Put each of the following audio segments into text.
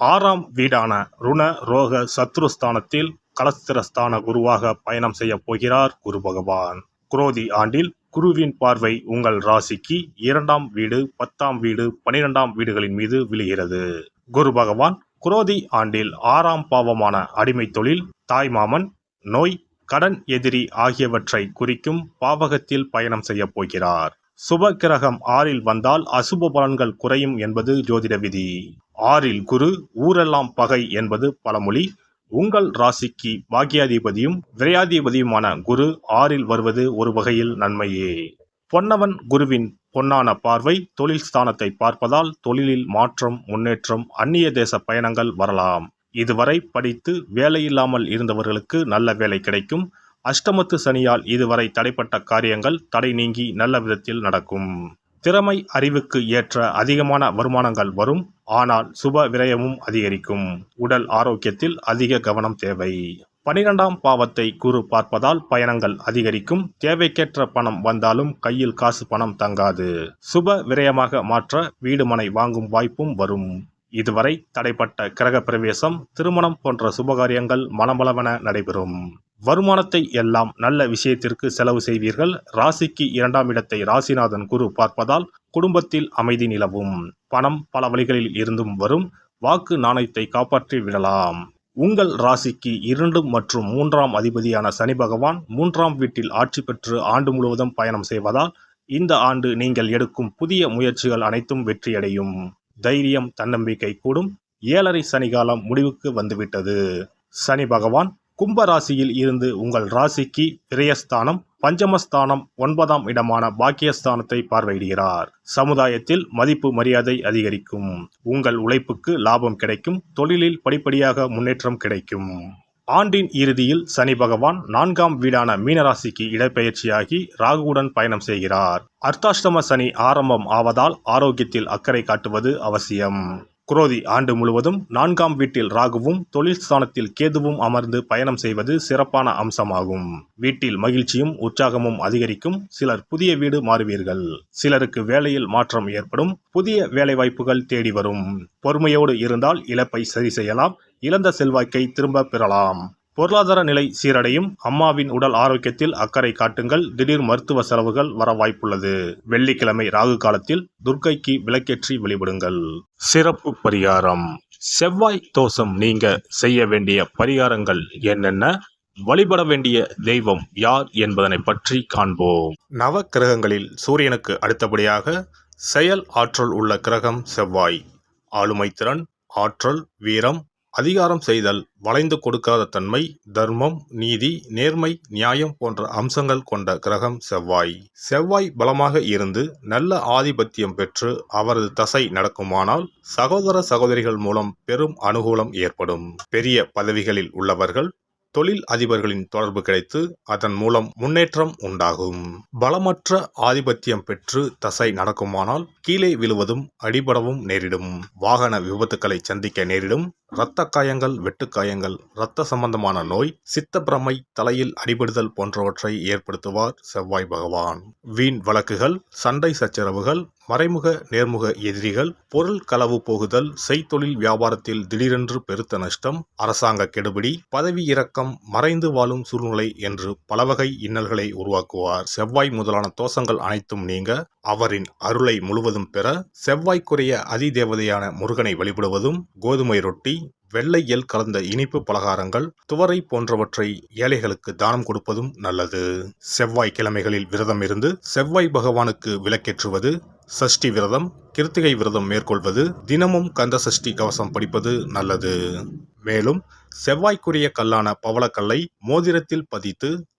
ஆறாம் வீடான ருண ரோக சத்ருஸ்தானத்தில் கலஸ்திரஸ்தான குருவாக பயணம் செய்ய போகிறார் குரு பகவான். குரோதி ஆண்டில் குருவின் பார்வை உங்கள் ராசிக்கு இரண்டாம் வீடு பத்தாம் வீடு பனிரெண்டாம் வீடுகளின் மீது விழுகிறது. குரு பகவான் குரோதி ஆண்டில் ஆறாம் பாவமான அடிமை தொழில் தாய்மாமன் நோய் கடன் எதிரி ஆகியவற்றை குறிக்கும் பாவகத்தில் பயணம் செய்ய போகிறார். சுப கிரகம் ஆறில் வந்தால் அசுப பலன்கள் குறையும் என்பது ஜோதிட விதி. ஆறில் குரு ஊரெல்லாம் பகை என்பது பழமொழி. உங்கள் ராசிக்கு பாக்கியாதிபதியும் விரையாதிபதியுமான குரு ஆறில் வருவது ஒரு வகையில் நன்மையே. பொன்னவன் குருவின் பொன்னான பார்வை தொழில் ஸ்தானத்தை பார்ப்பதால் தொழிலில் மாற்றம் முன்னேற்றம் அந்நிய தேச பயணங்கள் வரலாம். இதுவரை படித்து வேலையில்லாமல் இருந்தவர்களுக்கு நல்ல வேலை கிடைக்கும். அஷ்டமத்து சனியால் இதுவரை தடைப்பட்ட காரியங்கள் தடை நீங்கி நல்ல விதத்தில் நடக்கும். திறமை அறிவுக்கு ஏற்ற அதிகமான வருமானங்கள் வரும். ஆனால் சுப விரயமும் அதிகரிக்கும். உடல் ஆரோக்கியத்தில் அதிக கவனம் தேவை. பனிரெண்டாம் பாவத்தை குரு பார்ப்பதால் பயணங்கள் அதிகரிக்கும். தேவைக்கேற்ற பணம் வந்தாலும் கையில் காசு பணம் தங்காது. சுப விரயமாக மாற்ற வீடு மனை வாங்கும் வாய்ப்பும் வரும். இதுவரை தடைப்பட்ட கிரக பிரவேசம் திருமணம் போன்ற சுபகாரியங்கள் மனமளவென நடைபெறும். வருமானத்தை எல்லாம் நல்ல விஷயத்திற்கு செலவு செய்வீர்கள். ராசிக்கு இரண்டாம் இடத்தை ராசிநாதன் குரு பார்ப்பதால் குடும்பத்தில் அமைதி நிலவும். பணம் பல வழிகளில் இருந்தும் வரும். வாக்கு நாணயத்தை காப்பாற்றி விடலாம். உங்கள் ராசிக்கு இரண்டு மற்றும் மூன்றாம் அதிபதியான சனி பகவான் மூன்றாம் வீட்டில் ஆட்சி பெற்று ஆண்டு முழுவதும் பயணம் செய்வதால் இந்த ஆண்டு நீங்கள் எடுக்கும் புதிய முயற்சிகள் அனைத்தும் வெற்றியடையும். தைரியம் தன்னம்பிக்கை கூடும். ஏழரை சனிகாலம் முடிவுக்கு வந்துவிட்டது. சனி பகவான் கும்ப ராசியில் இருந்து உங்கள் ராசிக்கு பிரயஸ்தானம் பஞ்சமஸ்தானம் ஒன்பதாம் இடமான பாக்கியஸ்தானத்தை பார்வையிடுகிறார். சமுதாயத்தில் மதிப்பு மரியாதை அதிகரிக்கும். உங்கள் உழைப்புக்கு லாபம் கிடைக்கும். தொழிலில் படிப்படியாக முன்னேற்றம் கிடைக்கும். ஆண்டின் இறுதியில் சனி பகவான் நான்காம் வீடான மீனராசிக்கு இடப்பெயர்ச்சியாகி ராகுவுடன் பயணம் செய்கிறார். அர்த்தாஷ்டம சனி ஆரம்பம் ஆவதால் ஆரோக்கியத்தில் அக்கறை காட்டுவது அவசியம். குரோதி ஆண்டு முழுவதும் நான்காம் வீட்டில் ராகுவும் தொழில் ஸ்தானத்தில் கேதுவும் அமர்ந்து பயணம் செய்வது சிறப்பான அம்சமாகும். வீட்டில் மகிழ்ச்சியும் உற்சாகமும் அதிகரிக்கும் சிலர் புதிய வீடு மாறுவீர்கள். சிலருக்கு வேலையில் மாற்றம் ஏற்படும் புதிய வேலைவாய்ப்புகள் தேடி வரும். பொறுமையோடு இருந்தால் இழப்பை சரி செய்யலாம் இழந்த செல்வாக்கை திரும்ப பெறலாம். பொருளாதார நிலை சீரடையும். அம்மாவின் உடல் ஆரோக்கியத்தில் அக்கறை காட்டுங்கள். திடீர் மருத்துவ செலவுகள் வர வாய்ப்புள்ளது. வெள்ளிக்கிழமை ராகு காலத்தில் துர்க்கைக்கு விளக்கேற்றி வழிபடுங்கள். சிறப்பு பரிகாரம். செவ்வாய் தோஷம் நீங்க செய்ய வேண்டிய பரிகாரங்கள் என்னென்ன? வழிபட வேண்டிய தெய்வம் யார் என்பதனை பற்றி காண்போம். நவ கிரகங்களில் சூரியனுக்கு அடுத்தபடியாக செயல் ஆற்றல் உள்ள கிரகம் செவ்வாய். ஆளுமை திறன் ஆற்றல் வீரம் அதிகாரம் செய்தல் வளைந்து கொடுக்காத தன்மை தர்மம் நீதி நேர்மை நியாயம் போன்ற அம்சங்கள் கொண்ட கிரகம் செவ்வாய். செவ்வாய் பலமாக இருந்து நல்ல ஆதிபத்தியம் பெற்று அவரது தசை நடக்குமானால் சகோதர சகோதரிகள் மூலம் பெரும் அனுகூலம் ஏற்படும். பெரிய பதவிகளில் உள்ளவர்கள் தொழில் அதிபர்களின் தொடர்பு கிடைத்து அதன் மூலம் முன்னேற்றம் உண்டாகும். பலமற்ற ஆதிபத்தியம் பெற்று தசை நடக்குமானால் கீழே விழுவதும் அடிபடவும் நேரிடும். வாகன விபத்துக்களை சந்திக்க நேரிடும். இரத்த காயங்கள் வெட்டுக்காயங்கள் இரத்த சம்பந்தமான நோய் சித்தப்பிரமை தலையில் அடிபடுதல் போன்றவற்றை ஏற்படுத்துவார் செவ்வாய் பகவான். வீண் வழக்குகள் சண்டை சச்சரவுகள் மறைமுக நேர்முக எதிரிகள் பொருள் களவு போகுதல் செய்தொழில் வியாபாரத்தில் திடீரென்று பெருத்த நஷ்டம் அரசாங்க கெடுபிடி பதவி இறக்கம் மறைந்து வாழும் சூழ்நிலை என்று பலவகை இன்னல்களை உருவாக்குவார். செவ்வாய் முதலான தோஷங்கள் அனைத்தும் நீங்க அவரின் அருளை முழுவதும் பெற செவ்வாய்க்குரிய அதிதேவதையான முருகனை வழிபடுவதும் கோதுமை ரொட்டி வெள்ளை எல் கலந்த இனிப்பு பலகாரங்கள் துவரை போன்றவற்றை ஏழைகளுக்கு தானம் கொடுப்பதும் நல்லது. செவ்வாய் கிழமைகளில் விரதம் இருந்து செவ்வாய் பகவானுக்கு விளக்கேற்றுவது சஷ்டி விரதம் கிருத்திகை விரதம் மேற்கொள்வது தினமும் கந்த சஷ்டி கவசம் படிப்பது நல்லது. மேலும் செவ்வாய்க்குரிய கல்லான பவளக்கல்லை மோதிரத்தில் பதித்து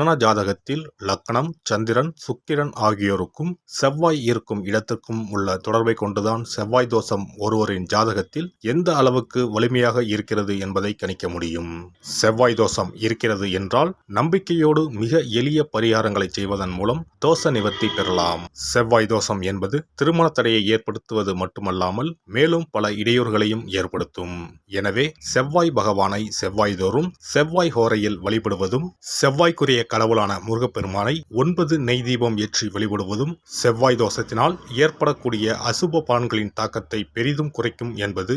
ஜனன ஜாதகத்தில் லக்னம் சந்திரன் சுக்கிரன் ஆகியோருக்கும் செவ்வாய் இருக்கும் இடத்துக்கும் உள்ள தொடர்பை கொண்டுதான் செவ்வாய் தோஷம் ஒருவரின் ஜாதகத்தில் எந்த அளவுக்கு வலிமையாக இருக்கிறது என்பதை கணிக்க முடியும். செவ்வாய் தோஷம் இருக்கிறது என்றால் நம்பிக்கையோடு மிக எளிய பரிகாரங்களை செய்வதன் மூலம் தோஷ நிவர்த்தி பெறலாம். செவ்வாய் தோஷம் என்பது திருமண தடையை ஏற்படுத்துவது மட்டுமல்லாமல் மேலும் பல இடையூறுகளையும் ஏற்படுத்தும். எனவே செவ்வாய் பகவானை செவ்வாய் தோறும் செவ்வாய் ஹோரையில் வழிபடுவதும் செவ்வாய்க்குரிய கடவுளான முருகப்பெருமானை ஒன்பது நெய் தீபம் ஏற்றி வழிபடுவதும் செவ்வாய் தோஷத்தினால் ஏற்படக்கூடிய அசுப பலன்களின் தாக்கத்தை பெரிதும் குறைக்கும் என்பது